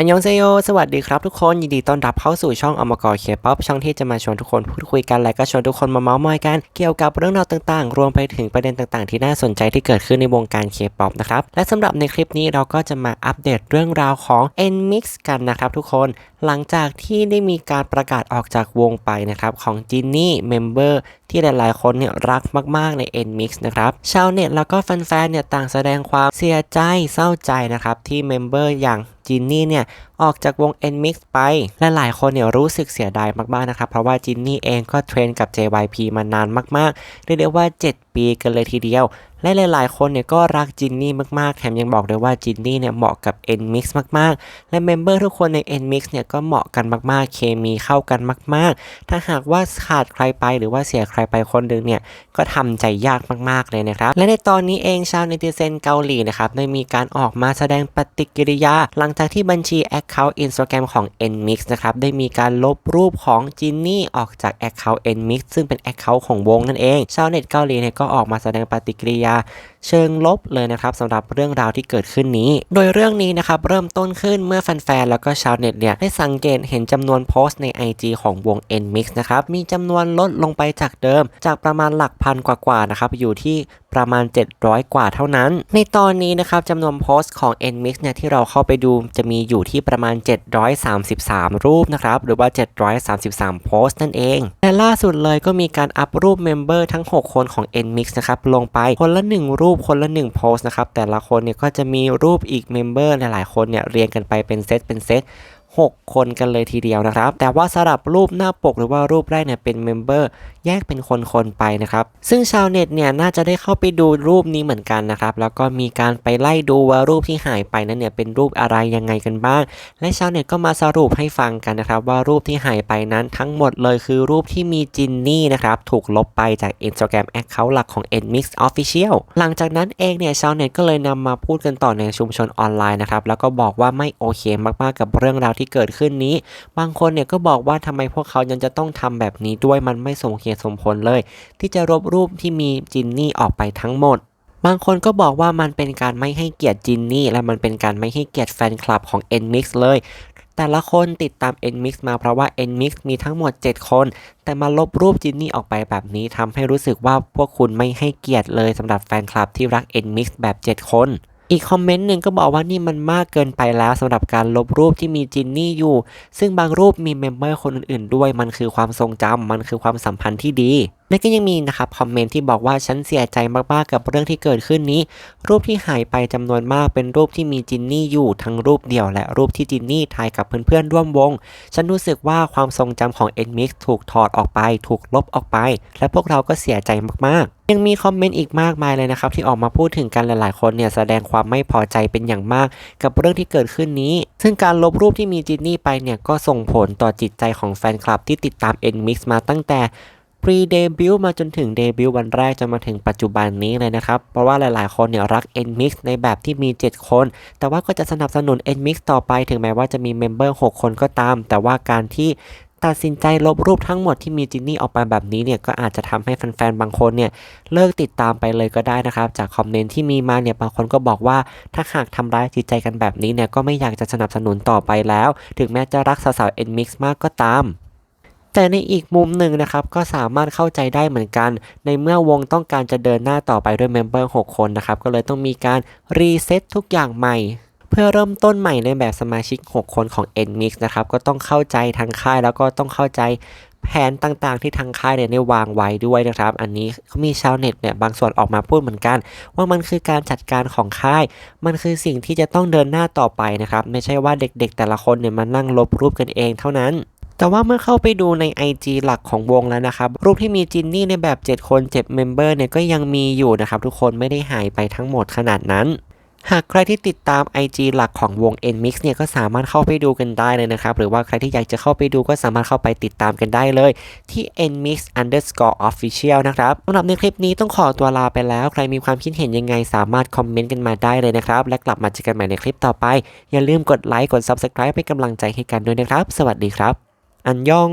อันยองเซโย สวัสดีครับทุกคน ยินดีต้อนรับเข้าสู่ช่องอมกอเคป๊อปช่องที่จะมาชวนทุกคนพูดคุยกันและก็ชวนทุกคนมาเมาส์มอยกัน เกี่ยวกับเรื่องราวต่างๆ รวมไปถึงประเด็นต่างๆ ที่น่าสนใจที่เกิดขึ้นในวงการเคป๊อปนะครับ และสำหรับในคลิปนี้เราก็จะมาอัปเดตเรื่องราวของ NMIX กันนะครับทุกคน หลังจากที่ได้มีการประกาศออกจากวงไปนะครับของจินนี่เมมเบอร์ ที่หลายๆ คนเนี่ยรักมากๆใน NMIX นะครับชาวเน็ตแล้วก็แฟนๆเนี่ยต่างแสดงความเสียใจเศร้าใจนะครับที่เมมเบอร์อย่างจินนี่เนี่ย ออกจากวง NMIX ไปและหลายคนเนี่ยรู้สึกเสียดายมากๆนะครับเพราะว่าจินนี่เองก็เทรนกับ JYP มานานมากๆ เรียกได้ว่า 7 ปีกันเลยทีเดียวและหลาย ๆ คนเนี่ยก็รักจินนี่มาก ๆ แถมยังบอกด้วยว่าจินนี่เนี่ยเหมาะกับ NMIX มาก ๆ และเมมเบอร์ทุกคนใน NMIX เนี่ยก็เหมาะกันมาก ๆ เคมีเข้ากันมาก ๆ ถ้าหากว่าขาดใครไปหรือว่าเสียใครไปคนหนึ่งเนี่ยก็ทำใจยากมาก ๆ เลยนะครับ และในตอนนี้เองชาวเนติเซนเกาหลีนะครับได้มีการออกมาแสดงปฏิกิริยา หลังจากที่บัญชี Account Instagram ของ NMIX นะครับได้มีการลบรูปของจินนี่ออกจาก Account NMIX ซึ่งเป็น Account ของวงนั่นเองชาวเน็ตเกาหลีเนี่ยก็ออกมาแสดงปฏิกิริยาเชิงลบเลยนะครับสำหรับเรื่องราวที่เกิดขึ้นนี้ โดยเรื่องนี้นะครับเริ่มต้นขึ้นเมื่อแฟนๆแล้วก็ชาวเน็ตเนี่ยได้สังเกตเห็นจำนวนโพสต์ใน IG ของวง NMIX นะครับมีจำนวนลดลงไปจากเดิม จากประมาณหลักพันกว่าๆนะครับอยู่ที่ประมาณ 700 กว่าเท่านั้น ในตอนนี้นะครับจำนวนโพสต์ของ NMIX เนี่ยที่เราเข้าไปดูจะมีอยู่ที่ประมาณ 733 รูปนะครับ หรือว่า 733 โพสต์นั่นเอง และล่าสุดเลยก็มีการอัพรูปเมมเบอร์ทั้ง 6 คนของ NMIX นะครับลงไปคนละ 1 รูปคนละ 1 โพสต์นะครับแต่ละคนเนี่ยก็จะมีรูปอีกเมมเบอร์หลายๆ คนเนี่ยเรียงกันไปเป็นเซตเป็นเซต 6 คนกันเลยทีเดียวนะครับ แต่ว่าสลับรูปหน้าปกหรือว่ารูปแรกเนี่ยเป็นเมมเบอร์แยกเป็นคนๆไปนะครับ ซึ่งชาวเน็ตเนี่ยน่าจะได้เข้าไปดูรูปนี้เหมือนกันนะครับ แล้วก็มีการไปไล่ดูว่ารูปที่หายไปนั้นเนี่ยเป็นรูปอะไรยังไงกันบ้าง และชาวเน็ตก็มาสรุปให้ฟังกันนะครับว่ารูปที่หายไปนั้นทั้งหมดเลยคือรูปที่มีจินนี่นะครับถูกลบไปจาก Instagram Account หลักของ NMIX Official หลังจากนั้นเองเนี่ยชาวเน็ตก็เลยนำมาพูดกันต่อในชุมชนออนไลน์นะครับแล้วก็บอกว่าไม่โอเคมากๆกับเรื่องราวที่เกิดขึ้นนี้ บางคนเนี่ยก็บอกว่าทำไมพวกเขายังจะต้องทำแบบนี้ด้วยมันไม่สมเหตุสมผลเลย ที่จะลบรูปที่มีจินนี่ออกไปทั้งหมดบางคนก็บอกว่ามันเป็นการไม่ให้เกียรติจินนี่ และมันเป็นการไม่ให้เกียรติแฟนคลับของ NMIX เลย แต่ละคนติดตาม NMIX มาเพราะว่า NMIX มีทั้งหมด 7 คน แต่มาลบรูปจินนี่ออกไปแบบนี้ทำให้รู้สึกว่าพวกคุณไม่ให้เกียรติเลยสำหรับแฟนคลับที่รัก NMIX แบบ 7 คน อีกคอมเมนต์หนึ่งก็บอกว่านี่มันมากเกินไปแล้วสำหรับการลบรูปที่มีจินนี่อยู่ ซึ่งบางรูปมีเมมเบอร์คนอื่นๆด้วย มันคือความทรงจำมันคือความสัมพันธ์ที่ดี และก็ยังมีนะครับคอมเมนต์ที่บอกว่าฉันเสียใจมากๆกับเรื่องที่เกิดขึ้นนี้ รูปที่หายไปจำนวนมากเป็นรูปที่มีจินนี่อยู่ทั้งรูปเดียว และรูปที่จินนี่ถ่ายกับเพื่อนๆร่วมวง ฉันรู้สึกว่าความทรงจำของ NMIX ถูกถอดออกไป ถูกลบออกไป และพวกเราก็เสียใจมากๆ ยังมีคอมเมนต์อีกมากมายเลยนะครับที่ออกมาพูดถึงกันหลายๆคนเนี่ยแสดงความไม่พอใจเป็นอย่างมาก กับเรื่องที่เกิดขึ้นนี้ ซึ่งการลบรูปที่มีจินนี่ไปเนี่ยก็ส่งผลต่อจิตใจของแฟนคลับที่ติดตาม NMIX มาตั้งแต่ พรีเดบิวต์มาจนถึงเดบิวต์วันแรกจนมาถึงปัจจุบันนี้เลยนะครับ เพราะว่าหลายๆ คนเนี่ยรัก NMIX ในแบบที่มี 7 คน แต่ว่าก็จะสนับสนุน NMIX ต่อไปถึงแม้ว่าจะมีเมมเบอร์ 6 คนก็ตาม แต่ว่าการที่ตัดสินใจลบรูปทั้งหมดที่มีจินนี่ออกไปแบบนี้เนี่ยก็อาจจะทำให้แฟนๆ บางคนเนี่ยเลิกติดตามไปเลยก็ได้นะครับ จากคอมเมนต์ที่มีมาเนี่ยบางคนก็บอกว่าถ้าหากทำร้ายจิตใจกันแบบนี้เนี่ยก็ไม่อยากจะสนับสนุนต่อไปแล้ว ถึงแม้จะรักสาวๆ NMIX มากก็ตาม แต่ในอีกมุมหนึ่งนะครับก็สามารถเข้าใจได้เหมือนกัน ในเมื่อวงต้องการจะเดินหน้าต่อไปด้วยเมมเบอร์6คนนะครับก็เลยต้องมีการรีเซ็ตทุกอย่างใหม่เพื่อเริ่มต้นใหม่ในแบบสมาชิก 6 คนของ NMIX นะครับ ก็ต้องเข้าใจทางค่ายแล้วก็ต้องเข้าใจแผนต่างๆ ที่ทางค่ายเนี่ยได้วางไว้ด้วยนะครับ อันนี้มีชาวเน็ตเนี่ยบางส่วนออกมาพูดเหมือนกัน ว่ามันคือการจัดการของค่าย มันคือสิ่งที่จะต้องเดินหน้าต่อไปนะครับ ไม่ใช่ว่าเด็กๆ แต่ละคนเนี่ยมานั่งลบรูปกันเองเท่านั้น แต่ว่าเมื่อเข้าไปดูใน IG หลักของวงแล้วนะครับ รูปที่มีจินนี่ในแบบ 7 คน 7 เมมเบอร์เนี่ยก็ยังมีอยู่นะครับทุกคนไม่ได้หายไปทั้งหมดขนาดนั้นหากใครที่ติดตาม IG หลักของวง NMIX เนี่ยก็สามารถเข้าไปดูกันได้เลยนะครับ หรือว่าใครที่อยากจะเข้าไปดูก็สามารถเข้าไปติดตามกันได้เลย ที่ NMIX underscore official นะครับสำหรับในคลิปนี้ต้องขอตัวลาไปแล้ว ใครมีความคิดเห็นยังไงสามารถคอมเมนต์กันมาได้เลยนะครับ และกลับมาเจอกันใหม่ในคลิปต่อไป อย่าลืมกดไลค์กด Subscribe เป็นกำลังใจให้กันด้วยนะครับ สวัสดีครับ อันยอง